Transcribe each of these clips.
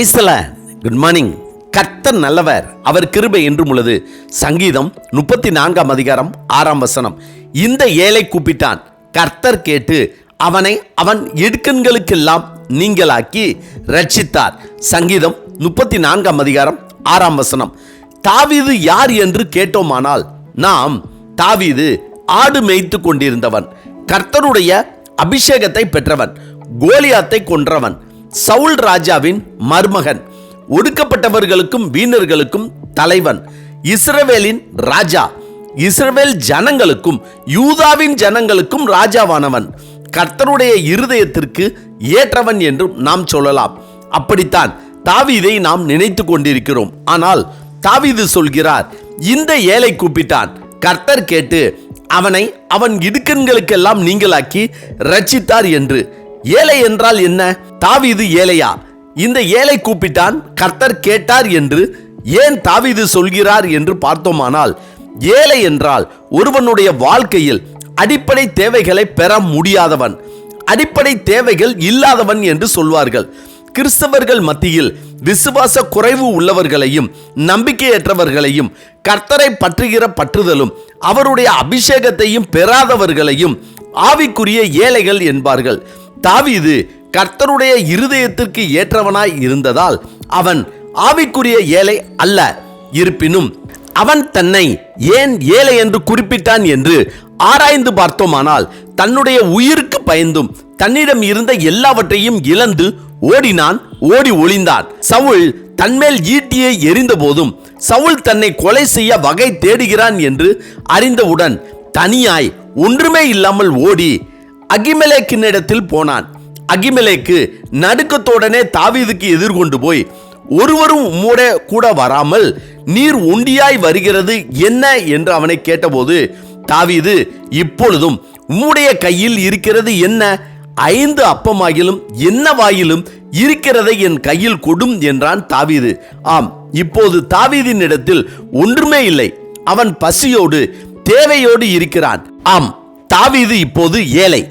பிரைஸ்தல. Good morning கர்த்தர் நல்லவர். அவர் கிருபை என்றும் உள்ளது. சங்கீதம் முப்பத்தி நான்காம் அதிகாரம் ஆறாம் வசனம். இந்த ஏழை கூப்பிட்டான். கர்த்தர் கேட்டு அவனை அவன் இடுக்கண்களுக்கெல்லாம் நீங்களாக்கி ரட்சித்தார் சங்கீதம் முப்பத்தி நான்காம் அதிகாரம் ஆறாம் வசனம். தாவீது யார் என்று கேட்டோமானால் நாம் தாவீது ஆடு மேய்த்து கொண்டிருந்தவன். கர்த்தருடைய அபிஷேகத்தை பெற்றவன். கோலியாத்தை கொன்றவன். சவுல் ராஜாவின் மருமகன். ஒடுக்கப்பட்டவர்களுக்கும் வீணர்களுக்கும் தலைவன். இஸ்ரவேலின் ராஜா. இஸ்ரவேல் ஜனங்களுக்கும் யூதாவின் ஜனங்களுக்கும் ராஜாவானவன். கர்த்தருடைய இருதயத்திற்கு ஏற்றவன் என்றும் நாம் சொல்லலாம். அப்படித்தான் தாவீதை நாம் நினைத்து கொண்டிருக்கிறோம். ஆனால் தாவீது சொல்கிறார் இந்த ஏழை கூப்பிட்டான். கர்த்தர் கேட்டு அவனை அவன் இடுக்கண்களுக்கெல்லாம் நீங்களாக்கி ரட்சித்தார் என்று. ஏழை என்றால் என்ன? தாவீது ஏழையா? இந்த ஏழை கூப்பிட்டான் கர்த்தர் கேட்டார் என்று ஏன் தாவீது சொல்கிறார் என்று பார்த்தோமானால் ஏழை என்றால் ஒருவனுடைய வாழ்க்கையில் அடிப்படை தேவைகளை பெற முடியாதவன் அடிப்படை தேவைகள் இல்லாதவன் என்று சொல்வார்கள். கிறிஸ்தவர்கள் மத்தியில் விசுவாச குறைவு உள்ளவர்களையும் நம்பிக்கையற்றவர்களையும் கர்த்தரை பற்றுகிற பற்றுதலும் அவருடைய அபிஷேகத்தையும் பெறாதவர்களையும் ஆவிக்குரிய ஏழைகள் என்பார்கள். தாவீது கர்த்தருடைய இருதயத்திற்கு ஏற்றவனாய் இருந்ததால் அவன் ஆவிக்குரிய ஏழை அல்ல. இருப்பினும் அவன் தன்னை ஏன் ஏழை என்று குறிப்பிட்டான் என்று ஆராய்ந்து பார்த்தோமானால் தன்னுடைய உயிருக்கு பயந்தும் தன்னிடம் இருந்த எல்லாவற்றையும் இழந்து ஓடினான் ஓடி ஒளிந்தான். சவுல் தன்மேல் ஈட்டியை எரிந்த போதும் சவுல் தன்னை கொலை செய்ய வகை தேடுகிறான் என்று அறிந்தவுடன் தனியாய் ஒன்றுமே இல்லாமல் ஓடி அகிமெலேக்கினிடத்தில் போனான். அகிமலேக்கு நடுக்கத்தோடனே தாவீதுக்கு எதிர்கொண்டு போய் ஒருவரும் உம்மோட கூட வராமல் நீர் ஒண்டியாய் வருகிறது என்ன? என்று அவனை கேட்டபோது தாவீது இப்பொழுதும் உம்முடைய கையில் இருக்கிறது என்ன? ஐந்து அப்பமாகிலும் என்ன வாயிலும் இருக்கிறதை என் கையில் கொடும் என்றான் தாவீது. ஆம் இப்போது தாவீதின் இடத்தில் ஒன்றுமே இல்லை. அவன் பசியோடு தேவையோடு இருக்கிறான். ஆம் தாவீது இப்போது ஏழை.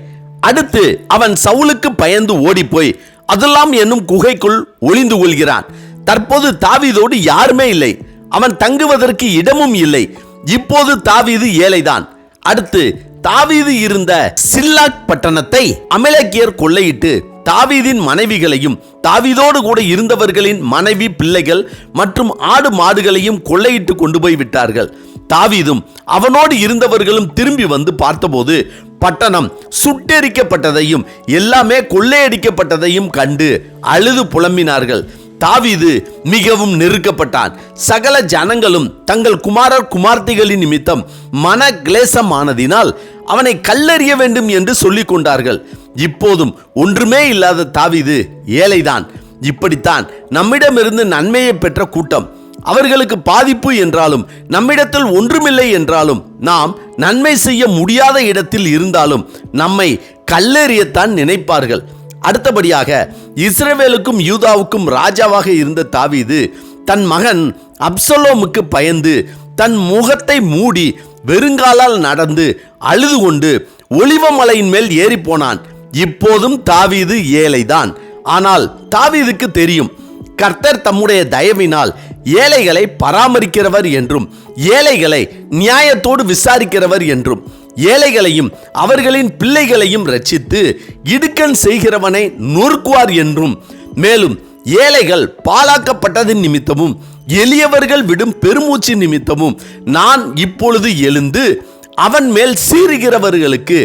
அடுத்து அவன் சவுலுக்கு பயந்து ஓடிப்போய் அதெல்லாம் என்னும் குகைக்குள் ஒளிந்து கொள்கிறான். தற்போது தாவீதோடு யாருமே இல்லை. அவன் தங்குவதற்கு இடமும் இல்லை. இப்போது தாவீது ஏழைதான். அடுத்து தாவீது இருந்த சில்லாக் பட்டணத்தை அமலக்கியர் கொள்ளையிட்டு தாவீதின் மனைவிகளையும் தாவீதோடு கூட இருந்தவர்களின் மனைவி பிள்ளைகள் மற்றும் ஆடு மாடுகளையும் கொள்ளையிட்டு கொண்டு போய் விட்டார்கள். தாவீதும் அவனோடு இருந்தவர்களும் திரும்பி வந்து பார்த்தபோது பட்டணம் சுட்டெரிக்கப்பட்டதையும் எல்லாமே கொள்ளையடிக்கப்பட்டதையும் கண்டு அழுது புலம்பினார்கள். தாவிது மிகவும் நெருக்கப்பட்டான். சகல ஜனங்களும் தங்கள் குமாரர் குமார்த்திகளின் நிமித்தம் மன கிளேசமானதினால் அவனை கல்லறிய வேண்டும் என்று சொல்லிக் கொண்டார்கள். இப்போதும் ஒன்றுமே இல்லாத தாவிது ஏழைதான். இப்படித்தான் நம்மிடமிருந்து நன்மையை பெற்ற கூட்டம் அவர்களுக்கு பாதிப்பு என்றாலும் நம்மிடத்தில் ஒன்றுமில்லை என்றாலும் நாம் நன்மை செய்ய முடியாத இடத்தில் இருந்தாலும் நம்மை கல்லெறியத்தான் நினைப்பார்கள். அடுத்தபடியாக இஸ்ரவேலுக்கும் யூதாவுக்கும் ராஜாவாக இருந்த தாவீது தன் மகன் அப்சலோமுக்கு பயந்து தன் முகத்தை மூடி வெறுங்காலால் நடந்து அழுது கொண்டு ஒளிவமலையின் மேல் ஏறி போனான் இப்போதும் தாவீது ஏழைதான். ஆனால் தாவீதுக்கு தெரியும் கர்த்தர் தம்முடைய தயவினால் ஏழைகளை பராமரிக்கிறவர் என்றும் ஏழைகளை நியாயத்தோடு விசாரிக்கிறவர் என்றும் ஏழைகளையும் அவர்களின் பிள்ளைகளையும் ரட்சித்து இடுக்கண் செய்கிறவனை நொறுக்குவார் என்றும் மேலும் ஏழைகள் பாழாக்கப்பட்டதின் நிமித்தமும் எளியவர்கள் விடும் பெருமூச்சு நிமித்தமும் நான் இப்பொழுது எழுந்து அவன் மேல் சீறுகிறவர்களுக்கு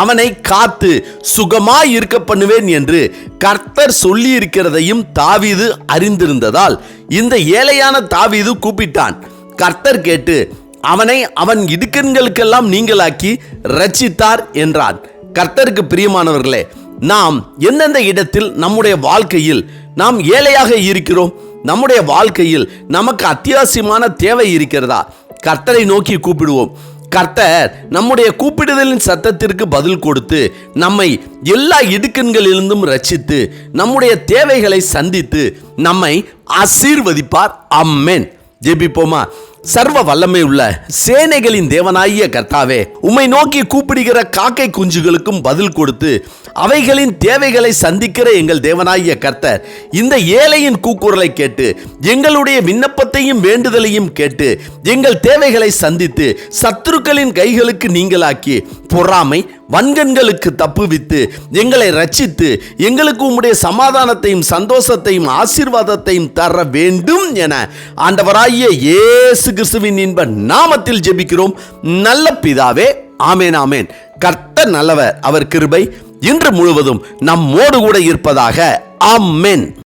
அவனை காத்து சுகமாய் இருக்க பண்ணுவேன் என்று கர்த்தர் சொல்லி இருக்கிறதையும் தாவீது அறிந்திருந்ததால் இந்த ஏழையான தாவீது கூப்பிட்டான். கர்த்தர் கேட்டு அவனை அவன் இடுக்கண்களுக்கெல்லாம் நீங்களாக்கி ரச்சித்தார் என்றான். கர்த்தருக்கு பிரியமானவர்களே நாம் எந்தெந்த இடத்தில் நம்முடைய வாழ்க்கையில் நாம் ஏழையாக இருக்கிறோம்? நம்முடைய வாழ்க்கையில் நமக்கு அத்தியாவசியமான தேவை இருக்கிறதா? கர்த்தரை நோக்கி கூப்பிடுவோம். கர்த்தர் நம்முடைய கூப்பிடுதலின் சத்தத்திற்கு பதில் கொடுத்து நம்மை எல்லா இடுக்கண்களிலிருந்தும் ரட்சித்து நம்முடைய தேவைகளை சந்தித்து நம்மை ஆசீர்வதிப்பார். அம்மேன் ஜெபிப்போமா? சர்வ வல்லமை உள்ள சேனைகளின் தேவனாகிய கர்த்தாவே உம்மை நோக்கி கூப்பிடுகிற காக்கை குஞ்சுகளுக்கும் பதில் கொடுத்து அவைகளின் தேவைகளை சந்திக்கிற எங்கள் தேவனாகிய கர்த்தர் இந்த ஏழையின் கூக்குரலை கேட்டு எங்களுடைய விண்ணப்பத்தையும் வேண்டுதலையும் கேட்டு எங்கள் தேவைகளை சந்தித்து சத்துருக்களின் கைகளுக்கு நீங்களாக்கி பொறாமை வன்கண்களுக்கு தப்புவித்து எங்களை ரட்சித்து எங்களுக்கு உம்முடைய சமாதானத்தையும் சந்தோஷத்தையும் ஆசீர்வாதத்தையும் தர வேண்டும் என ஆண்டவராகிய இயேசு கிறிஸ்துவின் இன்ப நாமத்தில் ஜெபிக்கிறோம். நல்ல பிதாவே ஆமேன் ஆமேன். கர்த்தர் நல்லவர் அவர் கிருபை இன்று முழுவதும் நம்மோடு கூட இருப்பதாக ஆமென்.